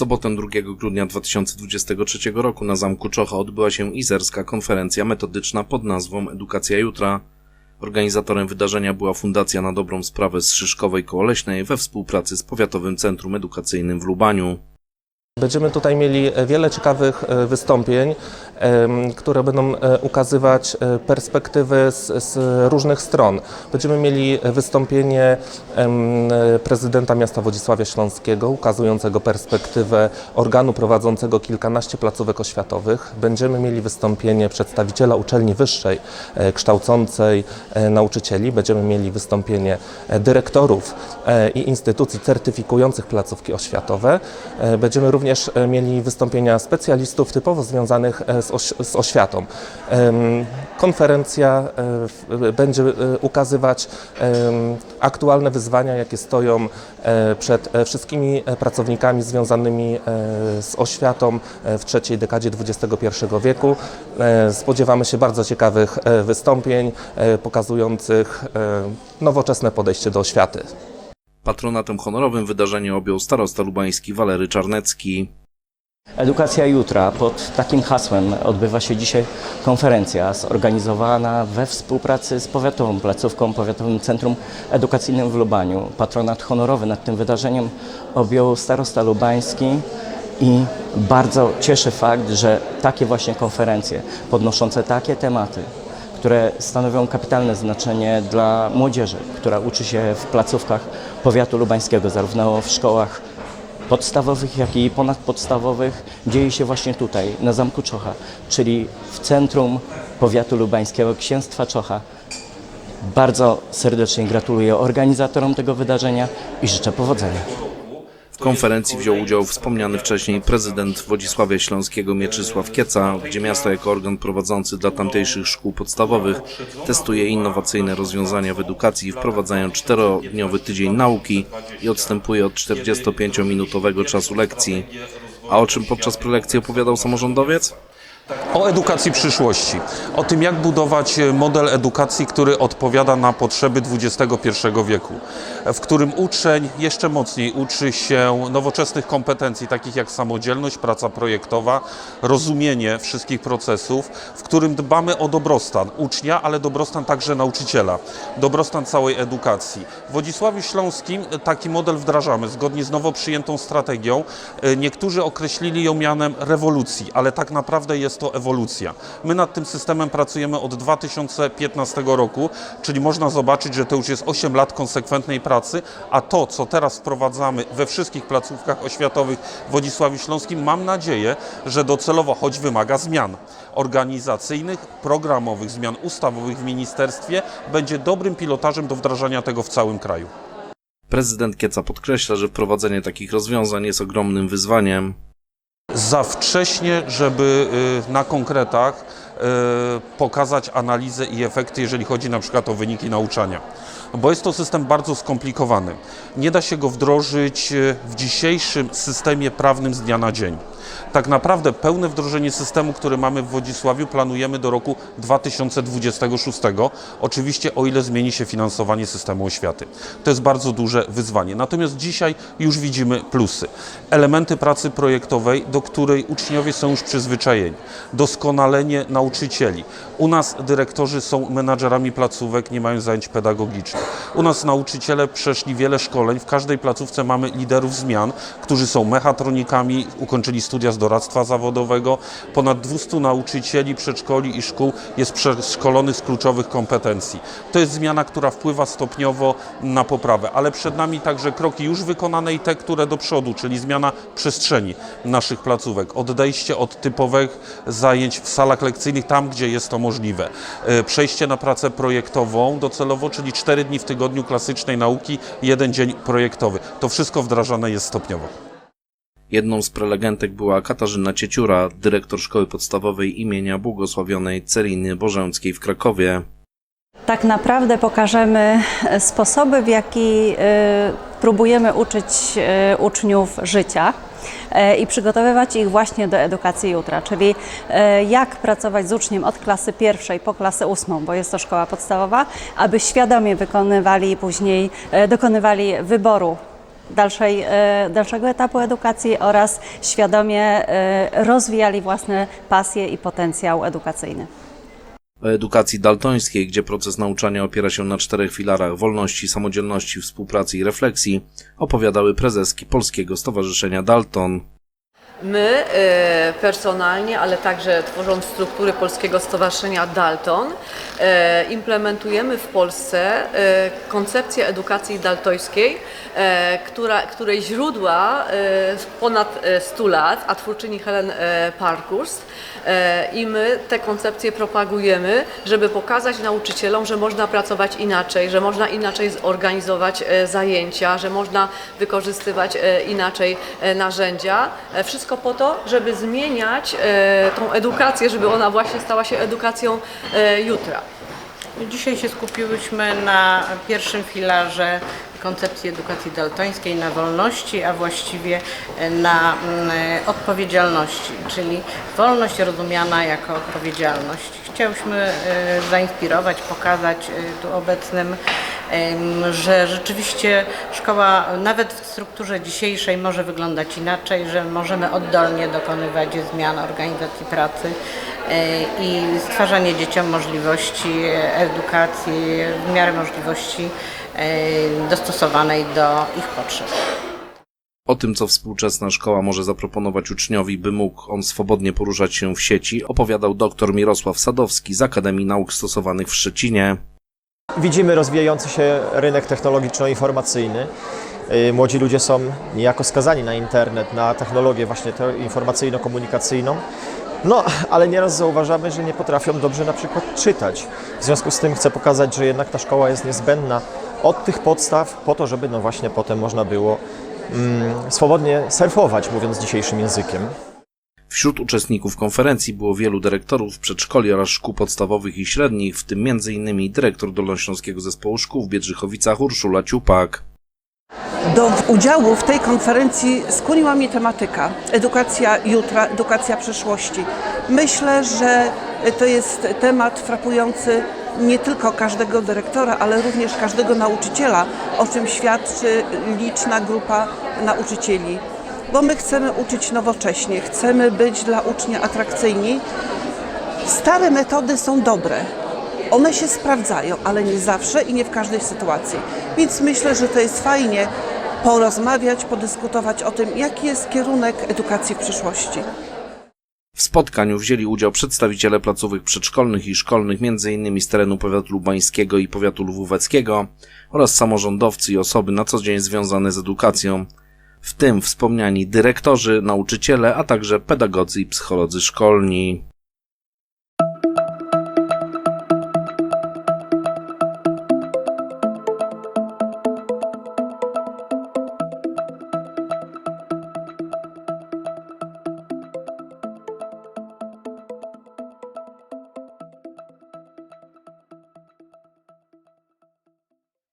sobotę 2 grudnia 2023 roku na Zamku Czocha odbyła się izerska konferencja metodyczna pod nazwą Edukacja Jutra. Organizatorem wydarzenia była Fundacja na Dobrą Sprawę z Szyszkowej Kołoleśnej we współpracy z Powiatowym Centrum Edukacyjnym w Lubaniu. Będziemy tutaj mieli e, wiele ciekawych e, wystąpień, które będą e, ukazywać perspektywy z, z różnych stron. Będziemy mieli wystąpienie prezydenta miasta Wodzisławia Śląskiego, ukazującego perspektywę organu prowadzącego kilkanaście placówek oświatowych. Będziemy mieli wystąpienie przedstawiciela uczelni wyższej kształcącej nauczycieli. Będziemy mieli wystąpienie dyrektorów i instytucji certyfikujących placówki oświatowe. Będziemy również e, mieli wystąpienia specjalistów typowo związanych e, z, oś, z oświatą. Konferencja e, będzie ukazywać aktualne wyzwania, jakie stoją przed wszystkimi pracownikami związanymi z oświatą w trzeciej dekadzie XXI wieku. Spodziewamy się bardzo ciekawych wystąpień pokazujących nowoczesne podejście do oświaty. Patronatem honorowym wydarzenia objął starosta lubański Walery Czarnecki. Edukacja jutra. Pod takim hasłem odbywa się dzisiaj konferencja zorganizowana we współpracy z Powiatową Placówką, Powiatowym Centrum Edukacyjnym w Lubaniu. Patronat honorowy nad tym wydarzeniem objął starosta lubański i bardzo cieszy fakt, że takie właśnie konferencje podnoszące takie tematy, które stanowią kapitalne znaczenie dla młodzieży, która uczy się w placówkach powiatu lubańskiego, zarówno w szkołach podstawowych, jak i ponadpodstawowych dzieje się właśnie tutaj, na Zamku Czocha, czyli w centrum powiatu lubańskiego, księstwa Czocha. Bardzo serdecznie gratuluję organizatorom tego wydarzenia i życzę powodzenia. Konferencji wziął udział wspomniany wcześniej prezydent Wodzisławia Śląskiego Mieczysław Kieca, gdzie miasto jako organ prowadzący dla tamtejszych szkół podstawowych testuje innowacyjne rozwiązania w edukacji, wprowadzając czterodniowy tydzień nauki i odstępuje od 45-minutowego czasu lekcji. A o czym podczas prelekcji opowiadał samorządowiec? O edukacji przyszłości, o tym, jak budować e, model edukacji, który odpowiada na potrzeby XXI wieku, w którym uczeń jeszcze mocniej uczy się nowoczesnych kompetencji, takich jak samodzielność, praca projektowa, rozumienie wszystkich procesów, w którym dbamy o dobrostan ucznia, ale dobrostan także nauczyciela, dobrostan całej edukacji. W Wodzisławiu Śląskim taki model wdrażamy zgodnie z nowo przyjętą strategią. E, Niektórzy określili ją mianem rewolucji, ale tak naprawdę jest to ewolucja. My nad tym systemem pracujemy od 2015 roku, czyli można zobaczyć, że to już jest 8 lat konsekwentnej pracy, a to, co teraz wprowadzamy we wszystkich placówkach oświatowych w Wodzisławiu Śląskim, mam nadzieję, że docelowo, choć wymaga zmian organizacyjnych, programowych, zmian ustawowych w ministerstwie, będzie dobrym pilotażem do wdrażania tego w całym kraju. Prezydent Kieca podkreśla, że wprowadzenie takich rozwiązań jest ogromnym wyzwaniem. Za wcześnie, żeby y, na konkretach pokazać analizę i efekty, jeżeli chodzi na przykład o wyniki nauczania. Bo jest to system bardzo skomplikowany. Nie da się go wdrożyć y, w dzisiejszym systemie prawnym z dnia na dzień. Tak naprawdę pełne wdrożenie systemu, który mamy w Wodzisławiu, planujemy do roku 2026. Oczywiście o ile zmieni się finansowanie systemu oświaty. To jest bardzo duże wyzwanie. Natomiast dzisiaj już widzimy plusy. Elementy pracy projektowej, do której uczniowie są już przyzwyczajeni. Doskonalenie nauczycieli. U nas dyrektorzy są menadżerami placówek, nie mają zajęć pedagogicznych. U nas nauczyciele przeszli wiele szkoleń. W każdej placówce mamy liderów zmian, którzy są mechatronikami, ukończyli studia z doradztwa zawodowego. Ponad 200 nauczycieli przedszkoli i szkół jest przeszkolonych z kluczowych kompetencji. To jest zmiana, która wpływa stopniowo na poprawę, ale przed nami także kroki już wykonane i te, które do przodu, czyli zmiana przestrzeni naszych placówek, odejście od typowych zajęć w salach lekcyjnych tam, gdzie jest to możliwe. E, Przejście na pracę projektową docelowo, czyli 4 dni w tygodniu klasycznej nauki, jeden dzień projektowy. To wszystko wdrażane jest stopniowo. Jedną z prelegentek była Katarzyna Cieciura, dyrektor szkoły podstawowej imienia błogosławionej Celiny Bożęckiej w Krakowie. Tak naprawdę pokażemy sposoby, w jaki e, próbujemy uczyć e, uczniów życia e, i przygotowywać ich właśnie do edukacji jutra, czyli e, jak pracować z uczniem od klasy pierwszej po klasę ósmą, bo jest to szkoła podstawowa, aby świadomie wykonywali później, dokonywali wyboru dalszej, dalszego etapu edukacji oraz świadomie rozwijali własne pasje i potencjał edukacyjny. Edukacji daltońskiej, gdzie proces nauczania opiera się na czterech filarach wolności, samodzielności, współpracy i refleksji, opowiadały prezeski Polskiego Stowarzyszenia Dalton. My e, personalnie, ale także tworząc struktury Polskiego Stowarzyszenia Dalton, e, implementujemy w Polsce e, koncepcję edukacji daltońskiej, która, której źródła ponad e, 100 lat, a twórczyni Helen Parkhurst. I my te koncepcje propagujemy, żeby pokazać nauczycielom, że można pracować inaczej, że można inaczej zorganizować zajęcia, że można wykorzystywać inaczej narzędzia. E, Wszystko po to, żeby zmieniać e, tą edukację, żeby ona właśnie stała się edukacją e, jutra. Dzisiaj się skupiłyśmy na pierwszym filarze koncepcji edukacji daltońskiej, na wolności, a właściwie na mm, odpowiedzialności, czyli wolność rozumiana jako odpowiedzialność. Chciałyśmy e, zainspirować, pokazać e, tu obecnym, że rzeczywiście szkoła nawet w strukturze dzisiejszej może wyglądać inaczej, że możemy oddolnie dokonywać zmian organizacji pracy e, i stwarzanie dzieciom możliwości edukacji w miarę możliwości e, dostosowanej do ich potrzeb. O tym, co współczesna szkoła może zaproponować uczniowi, by mógł on swobodnie poruszać się w sieci, opowiadał dr Mirosław Sadowski z Akademii Nauk Stosowanych w Szczecinie. Widzimy rozwijający się rynek technologiczno-informacyjny. Y, Młodzi ludzie są niejako skazani na internet, na technologię właśnie informacyjno-komunikacyjną. No, ale nieraz zauważamy, że nie potrafią dobrze na przykład czytać. W związku z tym chcę pokazać, że jednak ta szkoła jest niezbędna od tych podstaw po to, żeby no właśnie potem można było mm, swobodnie surfować, mówiąc dzisiejszym językiem. Wśród uczestników konferencji było wielu dyrektorów przedszkoli oraz szkół podstawowych i średnich, w tym m.in. dyrektor Dolnośląskiego Zespołu Szkół w Biedrzychowicach Urszula Ciupak. Do udziału w tej konferencji skłoniła mnie tematyka edukacja jutra, edukacja przyszłości. Myślę, że to jest temat frapujący nie tylko każdego dyrektora, ale również każdego nauczyciela, o czym świadczy liczna grupa nauczycieli. Bo my chcemy uczyć nowocześnie, chcemy być dla ucznia atrakcyjni. Stare metody są dobre, one się sprawdzają, ale nie zawsze i nie w każdej sytuacji. Więc myślę, że to jest fajnie porozmawiać, podyskutować o tym, jaki jest kierunek edukacji w przyszłości. W spotkaniu wzięli udział przedstawiciele placówek przedszkolnych i szkolnych, m.in. z terenu powiatu lubańskiego i powiatu lwóweckiego oraz samorządowcy i osoby na co dzień związane z edukacją, w tym wspomniani dyrektorzy, nauczyciele, a także pedagodzy i psycholodzy szkolni.